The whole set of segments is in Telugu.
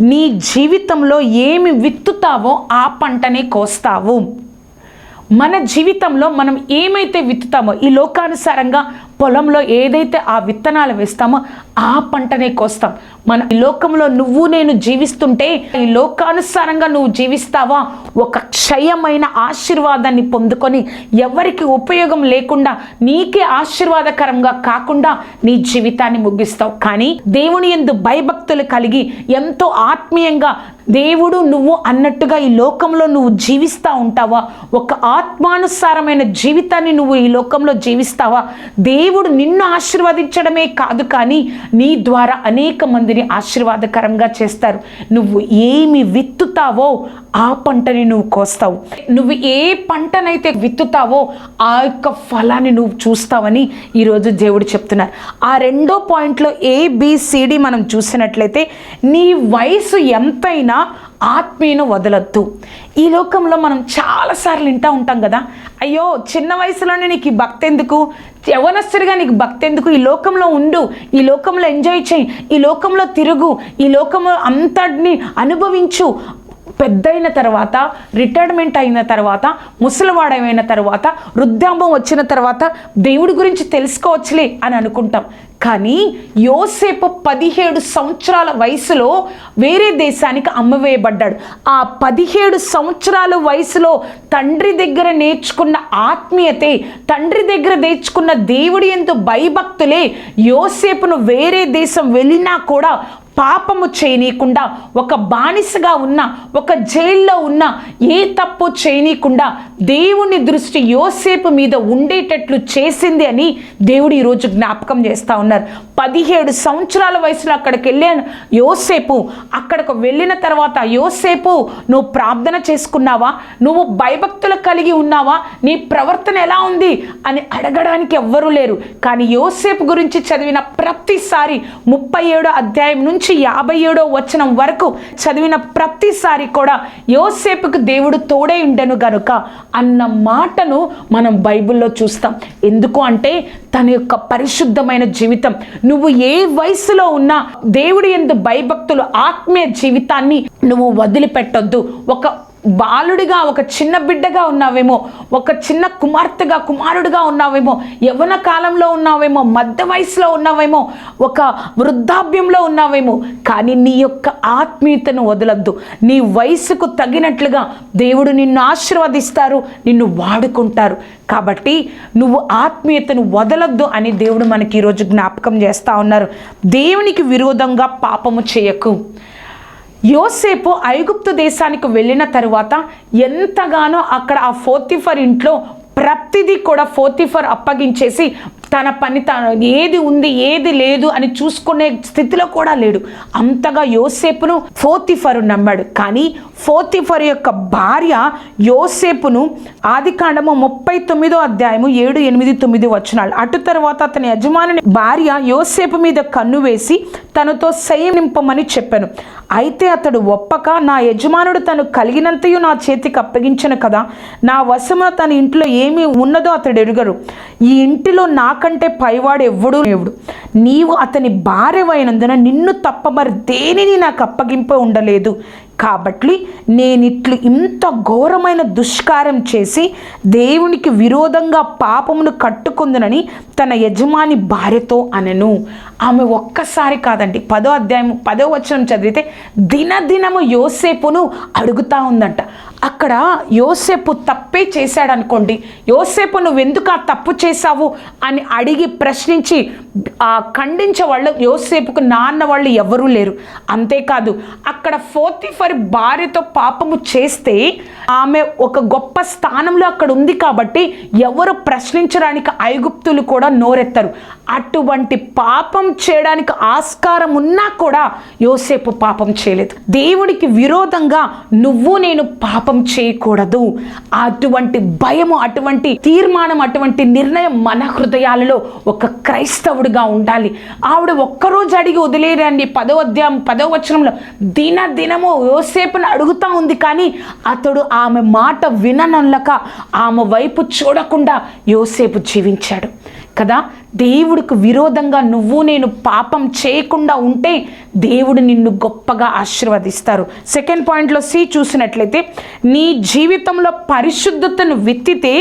నీ జీవితంలో ఏమి విత్తుతావో ఆ పంటనే కోస్తావు. మన జీవితంలో మనం ఏమైతే విత్తుతామో ఈ లోకానుసారంగా పొలంలో ఏదైతే ఆ విత్తనాలు వేస్తామో ఆ పంటనే కోస్తాం. మన ఈ లోకంలో నువ్వు నేను జీవిస్తుంటే ఈ లోకానుసారంగా నువ్వు జీవిస్తావా? ఒక క్షయమైన ఆశీర్వాదాన్ని పొందుకొని ఎవరికి ఉపయోగం లేకుండా నీకే ఆశీర్వాదకరంగా కాకుండా నీ జీవితాన్ని ముగిస్తావు. కానీ దేవుని ఎందు భయభక్తులు కలిగి ఎంతో ఆత్మీయంగా దేవుడు నువ్వు అన్నట్టుగా ఈ లోకంలో నువ్వు జీవిస్తూ ఉంటావా? ఒక ఆత్మానుసారమైన జీవితాన్ని నువ్వు ఈ లోకంలో జీవిస్తావా? దేవుడు నిన్ను ఆశీర్వదించడమే కాదు కానీ నీ ద్వారా అనేక మందిని ఆశీర్వాదకరంగా చేస్తారు. నువ్వు ఏమి విత్తుతావో ఆ పంటని నువ్వు కోస్తావు. నువ్వు ఏ పంటనైతే విత్తుతావో ఆ యొక్క ఫలాన్ని నువ్వు చూస్తావని ఈరోజు దేవుడు చెప్తున్నారు. ఆ రెండో పాయింట్లో ఏబిసిడి మనం చూసినట్లయితే నీ వయసు ఎంతైనా ఆత్మీయను వదలొద్దు. ఈ లోకంలో మనం చాలాసార్లు వింటూ ఉంటాం కదా అయ్యో చిన్న వయసులోనే నీకు ఈ భక్తి ఎందుకు? యవనస్తుడిగా నీకు భక్తి ఎందుకు? ఈ లోకంలో ఉండు ఈ లోకంలో ఎంజాయ్ చేయి ఈ లోకంలో తిరుగు ఈ లోకంలో అంతటిని అనుభవించు పెద్దయిన తర్వాత రిటైర్మెంట్ అయిన తర్వాత ముసలివాడమైన తర్వాత వృద్ధాంబం వచ్చిన తర్వాత దేవుడి గురించి తెలుసుకోవచ్చులే అని అనుకుంటాం. కానీ యోసేపు పదిహేడు సంవత్సరాల వయసులో వేరే దేశానికి అమ్మవేయబడ్డాడు. ఆ పదిహేడు సంవత్సరాల వయసులో తండ్రి దగ్గర నేర్చుకున్న ఆత్మీయతే తండ్రి దగ్గర నేర్చుకున్న దేవుడి ఎందు భయభక్తులే యోసేపును వేరే దేశం వెళ్ళినా కూడా పాపము చేయనీయకుండా ఒక బానిసగా ఉన్న ఒక జైల్లో ఉన్న ఏ తప్పు చేయనీయకుండా దేవుని దృష్టి యోసేపు మీద ఉండేటట్లు చేసింది అని దేవుడు ఈరోజు జ్ఞాపకం చేస్తూ ఉన్నారు. పదిహేడు సంవత్సరాల వయసులో అక్కడికి వెళ్ళాను. యోసేపు అక్కడికి వెళ్ళిన తర్వాత యోసేపు నువ్వు ప్రార్థన చేసుకున్నావా? నువ్వు భయభక్తులు కలిగి ఉన్నావా? నీ ప్రవర్తన ఎలా ఉంది? అని అడగడానికి ఎవ్వరూ లేరు. కానీ యోసేపు గురించి చదివిన ప్రతిసారి ముప్పై ఏడో అధ్యాయం నుంచి యాభై ఏడో వచనం వరకు చదివిన ప్రతిసారి కూడా యోసేపుకు దేవుడు తోడై ఉండెను గనుక అన్న మాటను మనం బైబిల్లో చూస్తాం. ఎందుకు అంటే తన యొక్క పరిశుద్ధమైన జీవితం. నువ్వు ఏ వయసులో ఉన్నా దేవుడి ఎందు భయభక్తులు ఆత్మీయ జీవితాన్ని నువ్వు వదిలిపెట్టొద్దు. ఒక బాలుడిగా ఒక చిన్న బిడ్డగా ఉన్నావేమో ఒక చిన్న కుమార్తెగా కుమారుడిగా ఉన్నావేమో యవన కాలంలో ఉన్నావేమో మధ్య వయసులో ఉన్నావేమో ఒక వృద్ధాప్యంలో ఉన్నావేమో కానీ నీ యొక్క ఆత్మీయతను వదలద్దు. నీ వయసుకు తగినట్లుగా దేవుడు నిన్ను ఆశీర్వదిస్తారు నిన్ను వాడుకుంటారు. కాబట్టి నువ్వు ఆత్మీయతను వదలొద్దు అని దేవుడు మనకి ఈరోజు జ్ఞాపకం చేస్తూ ఉన్నారు. దేవునికి విరోధంగా పాపము చేయకు. యోసేపు ఐగుప్తు దేశానికి వెళ్ళిన తరువాత ఎంతగానో అక్కడ ఆ ఫోర్తిఫర్ ఇంట్లో ప్రతిదీ కూడా ఫోర్తిఫర్ అప్పగించేసి తన పని తన ఏది ఉంది ఏది లేదు అని చూసుకునే స్థితిలో కూడా లేడు. అంతగా యోసేపును ఫోతిఫరు నమ్మాడు. కానీ ఫోర్తిఫర్ యొక్క భార్య యోసేపును ఆది కాండము ముప్పై తొమ్మిదో అధ్యాయము ఏడు ఎనిమిది తొమ్మిది వచనాలు. అటు తర్వాత అతని యజమానుని భార్య యోసేపు మీద కన్ను వేసి తనతో నింపమని చెప్పాను. అయితే అతడు ఒప్పక నా యజమానుడు తను కలిగినంతయు నా చేతికి అప్పగించను కదా. నా వశమున తన ఇంట్లో ఏమి ఉన్నదో అతడు ఎరుగరు. ఈ ఇంటిలో నాకంటే పైవాడు ఎవడు ఎవడు నీవు అతని భార్యవైనందున నిన్ను తప్ప మరి దేనిని నాకు అప్పగింప ఉండలేదు. కాబట్టి నేనిట్లు ఇంత ఘోరమైన దుష్కారం చేసి దేవునికి విరోధంగా పాపమును కట్టుకుందునని తన యజమాని భార్యతో అనను. ఆమె ఒక్కసారి కాదండి పదో అధ్యాయం పదో వచనం చదివితే దినదినము యోసేపును అడుగుతా ఉందంట. అక్కడ యోసేపు తప్పే చేశాడనుకోండి యోసేపు నువ్వు ఎందుకు ఆ తప్పు చేశావు అని అడిగి ప్రశ్నించి ఆ ఖండించే వాళ్ళు యోసేపుకు నాన్న వాళ్ళు ఎవరూ లేరు. అంతేకాదు అక్కడ ఫోర్తిఫర్ భార్యతో పాపము చేస్తే ఆమె ఒక గొప్ప స్థానంలో అక్కడ ఉంది కాబట్టి ఎవరు ప్రశ్నించడానికి ఐగుప్తులు కూడా నోరెత్తరు. అటువంటి పాపం చేయడానికి ఆస్కారం ఉన్నా కూడా యోసేపు పాపం చేయలేదు. దేవుడికి విరోధంగా నువ్వు నేను పాపం చేయకూడదు. అటువంటి భయము అటువంటి తీర్మానం అటువంటి నిర్ణయం మన హృదయాలలో ఒక క్రైస్తవుడిగా ఉండాలి. ఆవిడ ఒక్కరోజు అడిగి వదిలేరండి పదో అధ్యాయం పదో వచనంలో దిన దినము యోసేపును అడుగుతా ఉంది కానీ అతడు ఆమె మాట విననల్లక ఆమె వైపు చూడకుండా యోసేపు జీవించాడు. కదా? దేవుడికి విరోధంగా నువ్వు నేను పాపం చేయకుండా ఉంటే దేవుడు నిన్ను గొప్పగా ఆశీర్వదిస్తారు. సెకండ్ పాయింట్లో సి చూసినట్లయితే నీ జీవితంలో పరిశుద్ధతను విత్తితే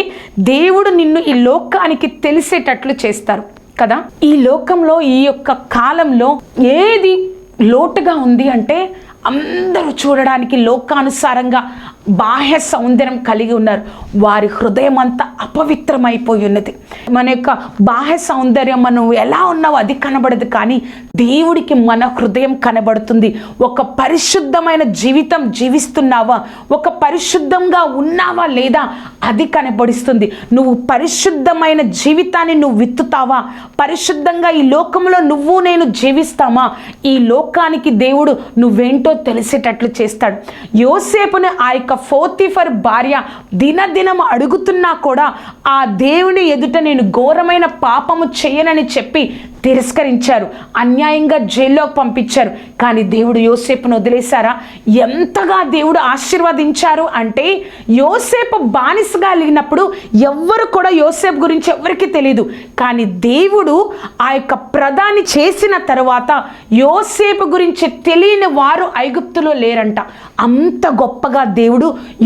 దేవుడు నిన్ను ఈ లోకానికి తెలిసేటట్లు చేస్తారు. కదా? ఈ లోకంలో ఈ యొక్క కాలంలో ఏది లోటుగా ఉంది అంటే అందరూ చూడడానికి లోకానుసారంగా బాహ్య సౌందర్యం కలిగి ఉన్నారు. వారి హృదయం అంతా అపవిత్రమైపోయి ఉన్నది. మన యొక్క బాహ్య సౌందర్యం మనం ఎలా ఉన్నావో అది కనబడదు కానీ దేవుడికి మన హృదయం కనబడుతుంది. ఒక పరిశుద్ధమైన జీవితం జీవిస్తున్నావా? ఒక పరిశుద్ధంగా ఉన్నావా లేదా అది కనబడిస్తుంది. నువ్వు పరిశుద్ధమైన జీవితాన్ని నువ్వు విత్తుతావా? పరిశుద్ధంగా ఈ లోకంలో నువ్వు నేను జీవిస్తామా? ఈ లోకానికి దేవుడు నువ్వేంటో తెలిసేటట్లు చేస్తాడు. యోసేపుని ఆ యొక్క ఫోర్తిఫర్ భార్య దినదినం అడుగుతున్నా కూడా ఆ దేవుని ఎదుట నేను ఘోరమైన పాపము చేయనని చెప్పి తిరస్కరించారు. అన్యాయంగా జైల్లోకి పంపించారు. కానీ దేవుడు యోసేపును వదిలేశారా? ఎంతగా దేవుడు ఆశీర్వదించారు అంటే యోసేపు బానిసగా లేనప్పుడు ఎవ్వరు కూడా యోసేపు గురించి ఎవరికి తెలియదు కానీ దేవుడు ఆ యొక్క ప్రధాని చేసిన తర్వాత యోసేపు గురించి తెలియని వారు ఐగుప్తులో లేరంట. అంత గొప్పగా దేవుడు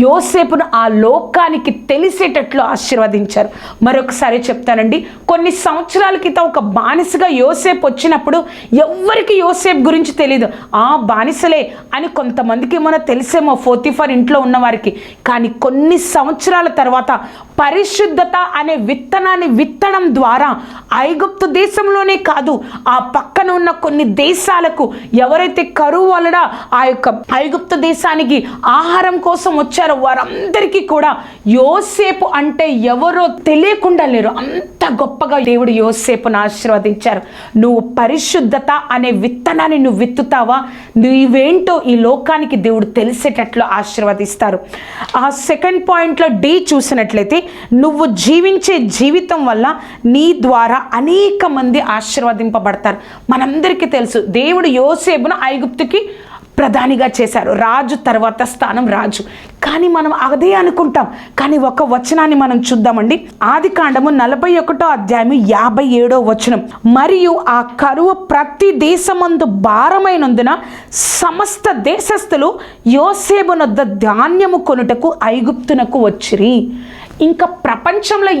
యోసేపును ఆ లోకానికి తెలిసేటట్లు ఆశీర్వదించారు. మరొకసారి చెప్తానండి కొన్ని సంవత్సరాల క్రితం ఒక బానిసగా యోసేపు వచ్చినప్పుడు ఎవ్వరికి యోసేపు గురించి తెలియదు ఆ బానిసలే అని కొంతమందికి మన తెలిసేమో ఫోర్తిఫర్ ఇంట్లో ఉన్నవారికి కానీ కొన్ని సంవత్సరాల తర్వాత పరిశుద్ధత అనే విత్తనాన్ని విత్తడం ద్వారా ఐగుప్తు దేశంలోనే కాదు ఆ పక్కన ఉన్న కొన్ని దేశాలకు ఎవరైతే కరువు వలన ఆ యొక్క ఐగుప్తు దేశానికి ఆహారం కోసం వచ్చారో. వారందరికీ కూడా యోసేపు అంటే ఎవరో తెలియకుండా లేరు. అంత గొప్పగా దేవుడు యోసేపును ఆశీర్వదించారు. నువ్వు పరిశుద్ధత అనే విత్తనాన్ని నువ్వు విత్తుతావా? నువ్వేంటో ఈ లోకానికి దేవుడు తెలిసేటట్లు ఆశీర్వదిస్తారు. ఆ సెకండ్ పాయింట్లో డి చూసినట్లయితే నువ్వు జీవించే జీవితం వల్ల నీ ద్వారా అనేక మంది ఆశీర్వదింపబడతారు. మనందరికీ తెలుసు దేవుడు యోసేపును ఐగుప్తుకి ప్రధానిగా చేశారు. రాజు తర్వాత స్థానం రాజు. కానీ మనం అదే అనుకుంటాం. కానీ ఒక వచనాన్ని మనం చూద్దామండి. ఆది కాండము నలభై ఒకటో అధ్యాయము యాభై ఏడో వచనం. మరియు ఆ కరువు ప్రతి దేశమందు భారమైనందున సమస్త దేశస్థులు యోసేబునొద్ద ధాన్యము కొనుటకు ఐగుప్తునకు వచ్చిరి. ఇంకా ప్రపంచంలో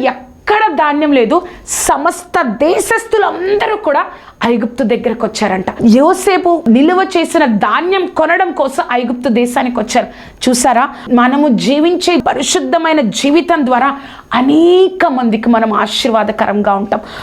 ఎక్కడ ధాన్యం లేదు సమస్త దేశస్థులందరూ కూడా ఐగుప్తు దగ్గరకు వచ్చారంట. యోసేపు నిలువ చేసిన ధాన్యం కొనడం కోసం ఐగుప్తు దేశానికి వచ్చారు. చూసారా? మనము జీవించే పరిశుద్ధమైన జీవితం ద్వారా అనేక మందికి మనం ఆశీర్వాదకరంగా ఉంటాం.